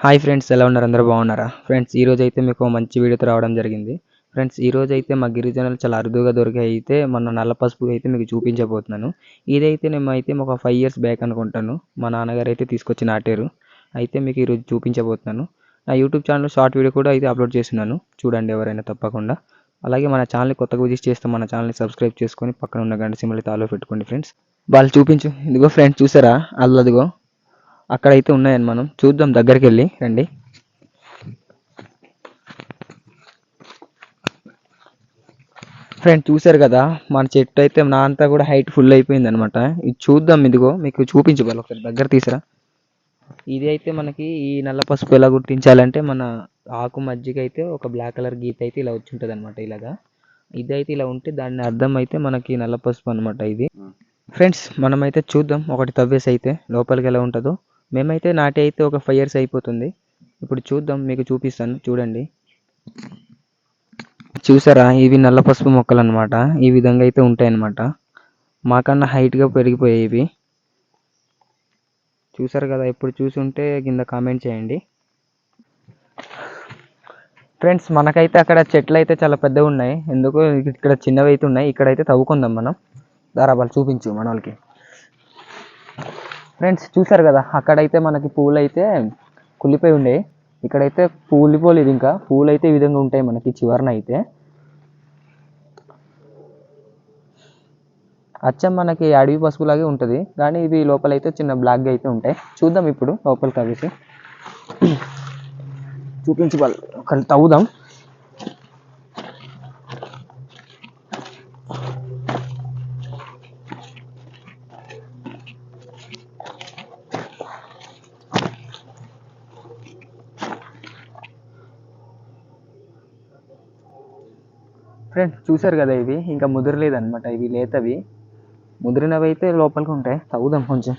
Hi friends ఎలా ఉన్నారు? అందరూ బాగున్నారా? ఫ్రెండ్స్ ఈ అయితే మీకు మంచి వీడియోతో రావడం జరిగింది. ఫ్రెండ్స్ ఈరోజు అయితే మా గిరిజనులు చాలా అరుదుగా దొరికే అయితే మన నల్ల పసుపు అయితే మీకు చూపించబోతున్నాను. ఇదైతే నేను అయితే ఒక ఫైవ్ ఇయర్స్ బ్యాక్ అనుకుంటాను. మా నాన్నగారు అయితే తీసుకొచ్చి నాటారు. అయితే మీకు ఈరోజు చూపించబోతున్నాను. నా యూట్యూబ్ ఛానల్ షార్ట్ వీడియో కూడా అయితే అప్లోడ్ చేస్తున్నాను. చూడండి ఎవరైనా తప్పకుండా. అలాగే మన ఛానల్ని కొత్తగా విజిట్ చేస్తే మన ఛానల్ని సబ్స్క్రైబ్ చేసుకొని పక్కన ఉన్న గంట సింబల్ అయితే ఆలో పెట్టుకోండి ఫ్రెండ్స్. వాళ్ళు చూపించు. ఇదిగో ఫ్రెండ్స్ చూసారా? అల్లదిగో అక్కడైతే ఉన్నాయని మనం. చూద్దాం దగ్గరికి వెళ్ళి రండి. ఫ్రెండ్ చూసారు కదా మన చెట్టు అయితే నా అంతా కూడా హైట్ ఫుల్ అయిపోయింది అనమాట ఇది చూద్దాం ఇదిగో మీకు చూపించగల ఒకసారి. దగ్గర తీసిరా. ఇది అయితే మనకి ఈ నల్ల పసుపు ఎలా గుర్తించాలంటే మన ఆకు మధ్యకి అయితే ఒక బ్లాక్ కలర్ గీత అయితే ఇలా వచ్చి ఉంటుంది అనమాట ఇలాగా. ఇది అయితే ఇలా ఉంటే దాని అర్థం అయితే మనకి నల్ల పసుపు అనమాట ఇది. ఫ్రెండ్స్ మనమైతే చూద్దాం. ఒకటి తవ్వేసి అయితే లోపలికి ఎలా ఉంటుందో. మేమైతే నాటి అయితే ఒక ఫైవ్ ఇయర్స్ అయిపోతుంది. ఇప్పుడు చూద్దాం మీకు చూపిస్తాను చూడండి. చూసారా? ఇవి నల్ల పసుపు మొక్కలు అనమాట ఈ విధంగా అయితే ఉంటాయి అన్నమాట మాకన్నా హైట్గా పెరిగిపోయాయి ఇవి. చూసారు కదా ఇప్పుడు చూసి ఉంటే కింద కామెంట్ చేయండి. ఫ్రెండ్స్ మనకైతే అక్కడ చెట్లు అయితే చాలా పెద్దవి ఉన్నాయి. ఎందుకు ఇక్కడ చిన్నవి అయితే ఉన్నాయి. ఇక్కడైతే తవ్వుకుందాం మనం. దారాబాలు చూపించు మన వాళ్ళకి ఫ్రెండ్స్ చూసారు కదా అక్కడైతే మనకి పూలు అయితే కుళ్ళిపోయి ఉండే. ఇక్కడైతే పూలిపోలేదు ఇంకా. పూలు అయితే ఈ విధంగా ఉంటాయి మనకి చివరన అయితే. అచ్చం మనకి అడవి పసుపులాగే ఉంటుంది. కానీ ఇవి లోపలైతే చిన్న బ్లాక్గా అయితే ఉంటాయి. చూద్దాం ఇప్పుడు లోపలికి అవేసి చూపించి వాళ్ళు తవ్వుదాం. ఫ్రెండ్స్ చూసారు కదా ఇవి? ఇంకా ముదిరలేదు అనమాట ఇవి లేతవి. ముదిరినవి అయితే లోపలికి ఉంటాయి. తవ్వుదాం కొంచెం.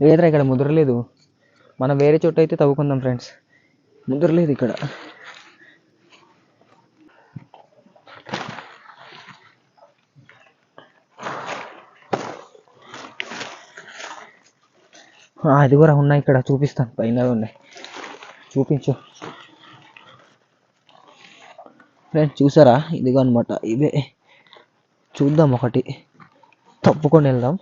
లేదురా ఇక్కడ ముదరలేదు? మనం వేరే చోట అయితే తవ్వుకుందాం ఫ్రెండ్స్ ముదరలేదు ఇక్కడ. అది కూడా ఉన్నాయి ఇక్కడ చూపిస్తాను. పైన ఉన్నాయి. చూపించు. ఫ్రెండ్స్ చూసారా? ఇదిగో అనమాట ఇవే. చూద్దాం ఒకటి. తప్పుకొని వెళ్దాం.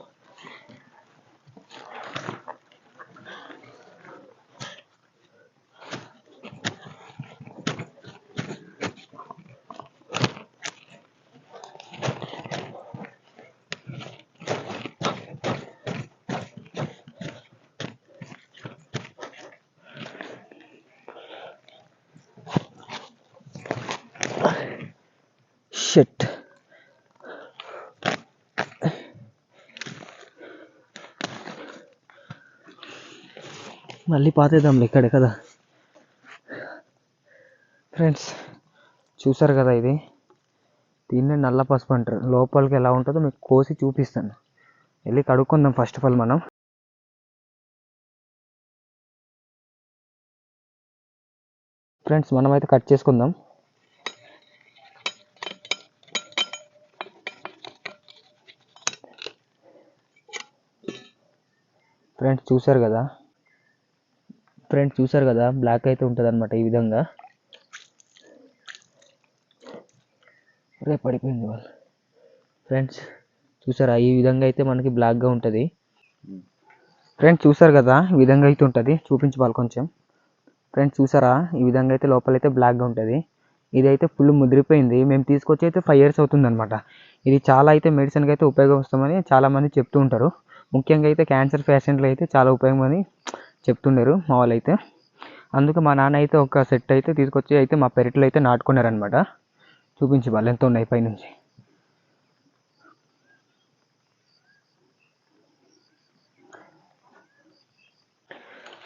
షట్ మళ్ళీ పాతేద్దాంలే ఇక్కడే కదా. ఫ్రెండ్స్ చూసారు కదా ఇది? దీన్ని నల్ల పసుపు అంటారు. లోపలికి ఎలా ఉంటుందో మీకు కోసి చూపిస్తాను. వెళ్ళి కడుక్కుందాం ఫస్ట్ ఆఫ్ ఆల్ మనం. ఫ్రెండ్స్ మనమైతే కట్ చేసుకుందాం. ఫ్రెండ్స్ చూసారు కదా? ఫ్రెండ్స్ చూసారు కదా? బ్లాక్ అయితే ఉంటుంది అనమాట ఈ విధంగా. రేపు పడిపోయింది వాళ్ళు ఫ్రెండ్స్ చూసారా? ఈ విధంగా అయితే మనకి బ్లాక్గా ఉంటుంది. ఫ్రెండ్స్ చూసారు కదా? ఈ విధంగా అయితే ఉంటుంది. చూపించుకోవాలి కొంచెం. ఫ్రెండ్స్ చూసారా? ఈ విధంగా అయితే లోపలైతే బ్లాక్గా ఉంటుంది. ఇదైతే ఫుల్ ముదిరిపోయింది. మేము తీసుకొచ్చి అయితే ఫైవ్ ఇయర్స్ అవుతుంది అనమాట ఇది చాలా అయితే మెడిసిన్కి అయితే ఉపయోగం వస్తామని చాలామంది చెప్తూ ఉంటారు. ముఖ్యంగా అయితే క్యాన్సర్ పేషెంట్లు అయితే చాలా ఉపయోగం అని చెప్తుండారు మా వాళ్ళు అయితే అందుకే మా నాన్న అయితే ఒక సెట్ అయితే తీసుకొచ్చి అయితే మా పెరట్లో అయితే నాటుకున్నారనమాట చూపించి వాళ్ళు ఎంత ఉన్నాయి పైనుంచి.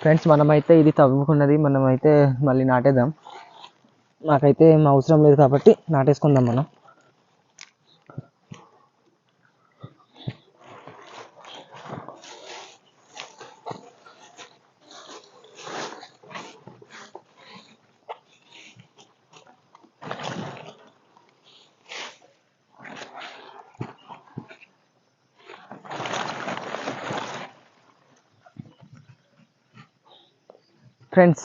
ఫ్రెండ్స్ మనమైతే ఇది తవ్వుకున్నది మనమైతే మళ్ళీ నాటేద్దాం. నాకైతే ఏం అవసరం లేదు కాబట్టి నాటేసుకుందాం మనం. ఫ్రెండ్స్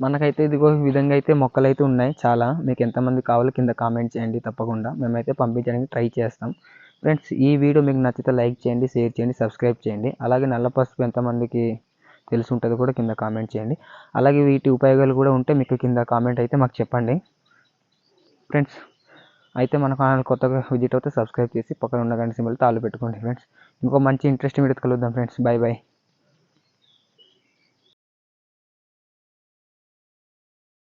మనకైతే ఇదిగో ఈ విధంగా అయితే మొక్కలు అయితే ఉన్నాయి. చాలా. మీకు ఎంతమంది కావాలో కింద కామెంట్ చేయండి తప్పకుండా. మేమైతే పంపించడానికి ట్రై చేస్తాం. ఫ్రెండ్స్ ఈ వీడియో మీకు నచ్చితే లైక్ చేయండి షేర్ చేయండి సబ్స్క్రైబ్ చేయండి. అలాగే నల్ల పసుపు ఎంతమందికి తెలిసి ఉంటుందో కూడా కింద కామెంట్ చేయండి. అలాగే వీటి ఉపయోగాలు కూడా ఉంటే మీకు కింద కామెంట్ అయితే మాకు చెప్పండి. ఫ్రెండ్స్ అయితే మన ఛానల్ కొత్తగా విజిట్ అవుతే సబ్స్క్రైబ్ చేసి పక్కన ఉన్న గంట సింబల్ తాళ్ళు పెట్టుకోండి. ఫ్రెండ్స్ ఇంకో మంచి ఇంట్రెస్టింగ్ వీడియో కలుద్దాం. Friends bye bye